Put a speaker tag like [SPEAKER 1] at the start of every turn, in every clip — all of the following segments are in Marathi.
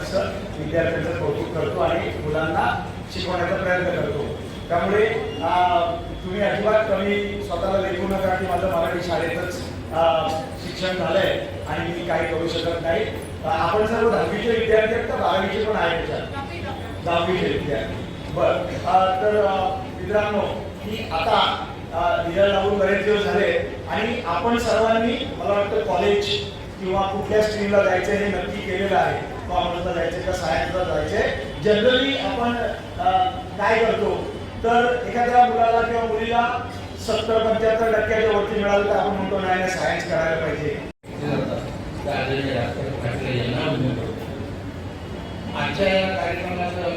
[SPEAKER 1] ऑफिस विद्यार्थ्यांचं कौतुक करतो आणि मुलांना शिकवण्याचा प्रयत्न करतो. त्यामुळे तुम्ही अजिबात कमी स्वतःला लेखू नका की माझं मराठी शाळेतच शिक्षण झालंय आणि मी काही करू शकत नाही. आपण सर्व दहावीचे विद्यार्थी आहेत तर बारावीचे पण आहेत त्याच्यात दहावीचे विद्यार्थी. बर. तर मित्रांनो की आता रिझल्ट लागून बरेच दिवस झाले आणि आपण सर्वांनी मला वाटतं कॉलेज किंवा कुठल्या स्ट्रीमला जायचं हे नक्की केलेलं आहे. कॉमर्सला जायचे का सायन्सला जायचे. जनरली आपण काय करतो? तर एखाद्या मुलाला किंवा मुलीला सत्तर पंच्याहत्तर टक्क्याच्या वरती मिळालं तर आपण म्हणतो नाही सायन्स करायला पाहिजे.
[SPEAKER 2] आजच्या या कार्यक्रमाचं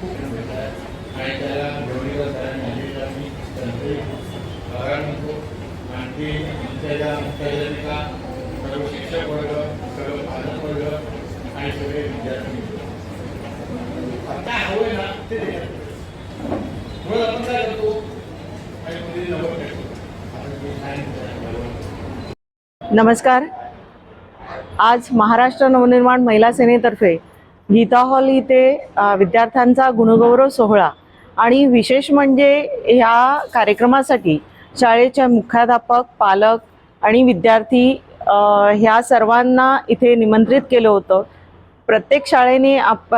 [SPEAKER 2] खूप महत्त्व आहे. आणि त्याला गौरीवर सरांनी मी त्यांचे आभार मानतो आणखी आमच्या ज्या मुख्याध्यापिका सर्व शिक्षक वर्ग आणि सगळे विद्यार्थी हवंय ना ते म्हणून आपण काय करतो आणि
[SPEAKER 3] नमस्कार. आज महाराष्ट्र नवनिर्माण महिला सेनेतर्फे गीता हॉल इथे विद्यार्थ्यांचा गुणगौरव सोहळा आणि विशेष म्हणजे ह्या कार्यक्रमासाठी शाळेच्या मुख्याध्यापक पालक आणि विद्यार्थी ह्या सर्वांना इथे निमंत्रित केलं होतं. प्रत्येक शाळेने आप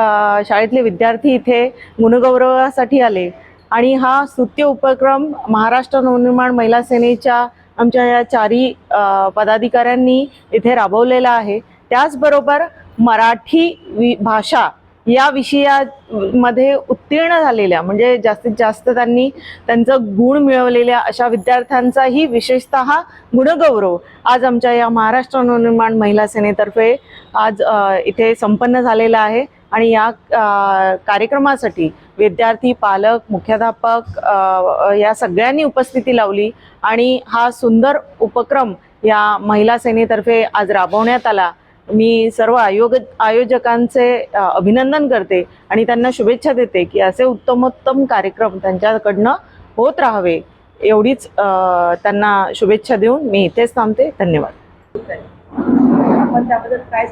[SPEAKER 3] शाळेतले विद्यार्थी इथे गुणगौरवासाठी आले. आणि हा स्तुत्य उपक्रम महाराष्ट्र नवनिर्माण महिला सेनेच्या आमच्या या चारी पदाधिकाऱ्यांनी इथे राबवलेला आहे. त्याचबरोबर मराठी वि भाषा या विषयामध्ये उत्तीर्ण झालेल्या म्हणजे जास्तीत जास्त त्यांनी त्यांचं गुण मिळवलेल्या अशा विद्यार्थ्यांचाही विशेषत गुणगौरव आज आमच्या या महाराष्ट्र नवनिर्माण महिला सेनेतर्फे आज इथे संपन्न झालेला आहे. आणि या कार्यक्रमासाठी विद्यार्थी पालक मुख्याध्यापक या सगळ्यांनी उपस्थिती लावली आणि हा सुंदर उपक्रम या महिला सेनेतर्फे आज राबवण्यात आला. मी सर्व आयोग आयोजकांचे अभिनंदन करते आणि त्यांना शुभेच्छा देते की असे उत्तमोत्तम कार्यक्रम त्यांच्याकडनं होत राहावे. एवढीच त्यांना शुभेच्छा देऊन मी इथेच थांबते. धन्यवाद. आपण त्याबद्दल काय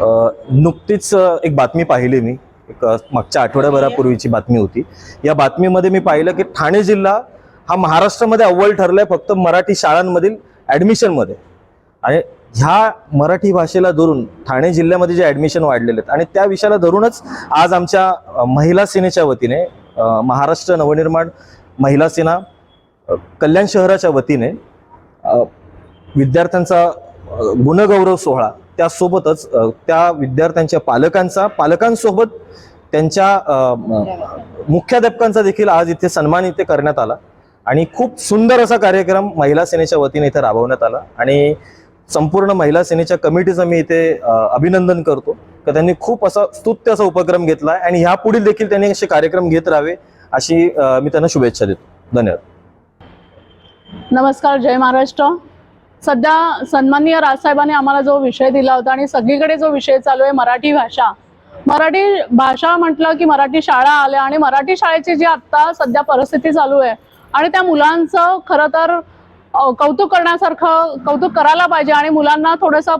[SPEAKER 4] अ, नुकतीच एक बातमी पाहिली मी. एक मागच्या आठवड्याभरापूर्वीची बातमी होती. या बातमीमध्ये मी पाहिलं की ठाणे जिल्हा हा महाराष्ट्रामध्ये अव्वल ठरलाय फक्त मराठी शाळांमधील ॲडमिशनमध्ये आणि ह्या मराठी भाषेला धरून ठाणे जिल्ह्यामध्ये जे ॲडमिशन वाढलेले आहेत आणि त्या विषयाला धरूनच आज आमच्या महिला सेनेच्या वतीने महाराष्ट्र नवनिर्माण महिला सेना कल्याण शहराच्या वतीने विद्यार्थ्यांचा गुणगौरव सोहळा त्यासोबतच त्या विद्यार्थ्यांच्या पालकांचा पालकांसोबत त्यांच्या मुख्याध्यापकांचा देखील आज इथे सन्मान इथे करण्यात आला. आणि खूप सुंदर असा कार्यक्रम महिला सेनेच्या वतीने इथे राबवण्यात आला. आणि संपूर्ण महिला सेनेच्या कमिटीचं मी इथे अभिनंदन करतो. का त्यांनी खूप असा स्तुत्य असा उपक्रम घेतला आहे आणि ह्यापुढील देखील त्यांनी असे कार्यक्रम घेत राहावे अशी मी त्यांना शुभेच्छा देतो. धन्यवाद.
[SPEAKER 5] नमस्कार जय महाराष्ट्र. सध्या सन्माननीय राजसाहेबांनी आम्हाला जो विषय दिला होता आणि सगळीकडे जो विषय चालू आहे मराठी भाषा. मराठी भाषा म्हटलं की मराठी शाळा आल्या आणि मराठी शाळेची जी आत्ता सध्या परिस्थिती चालू आहे आणि त्या मुलांचं खरं तर कौतुक करण्यासारखं कौतुक करायला पाहिजे आणि मुलांना थोडंसं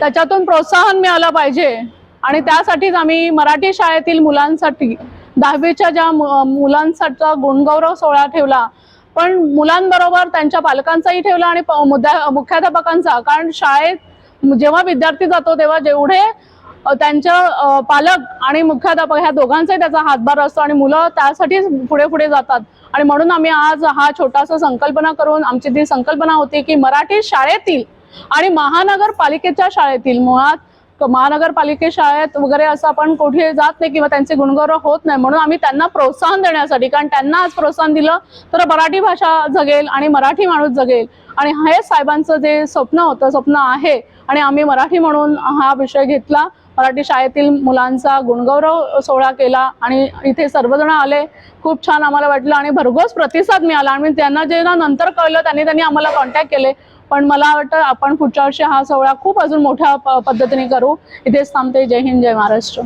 [SPEAKER 5] त्याच्यातून प्रोत्साहन मिळालं पाहिजे. आणि त्यासाठीच आम्ही मराठी शाळेतील मुलांसाठी दहावीच्या ज्या मुलांसाठीचा गुणगौरव सोहळा ठेवला पण मुलांबरोबर त्यांच्या पालकांचाही ठेवला आणि प- मुद्दा मुख्याध्यापकांचा. कारण शाळेत जेव्हा विद्यार्थी जातो तेव्हा जेवढे त्यांच्या पालक आणि मुख्याध्यापक ह्या दोघांचाही त्याचा हातभार असतो आणि मुलं त्यासाठीच पुढे पुढे जातात. आणि म्हणून आम्ही आज हा छोटासा संकल्पना करून आमची ती संकल्पना होती की मराठी शाळेतील आणि महानगरपालिकेच्या शाळेतील मुळात महानगरपालिके शाळेत वगैरे असं आपण कुठे जात नाही किंवा त्यांचे गुणगौरव होत नाही. म्हणून आम्ही त्यांना प्रोत्साहन देण्यासाठी कारण त्यांना आज प्रोत्साहन दिलं तर मराठी भाषा जगेल आणि मराठी माणूस जगेल. आणि हे साहेबांचं जे स्वप्न होतं स्वप्न आहे आणि आम्ही मराठी म्हणून हा विषय घेतला. मराठी शाळेतील मुलांचा गुणगौरव सोहळा केला आणि इथे सर्वजण आले. खूप छान आम्हाला वाटलं आणि भरघोस प्रतिसाद मिळाला. आणि त्यांना जे ना नंतर कळलं त्यांनी त्यांनी आम्हाला कॉन्टॅक्ट केले. पण मला वाटतं आपण पुढच्या वर्षी हा सोहळा खूप अजून मोठ्या प- पद्धतीने करू. इथेच थांबते. जय हिंद जय महाराष्ट्र.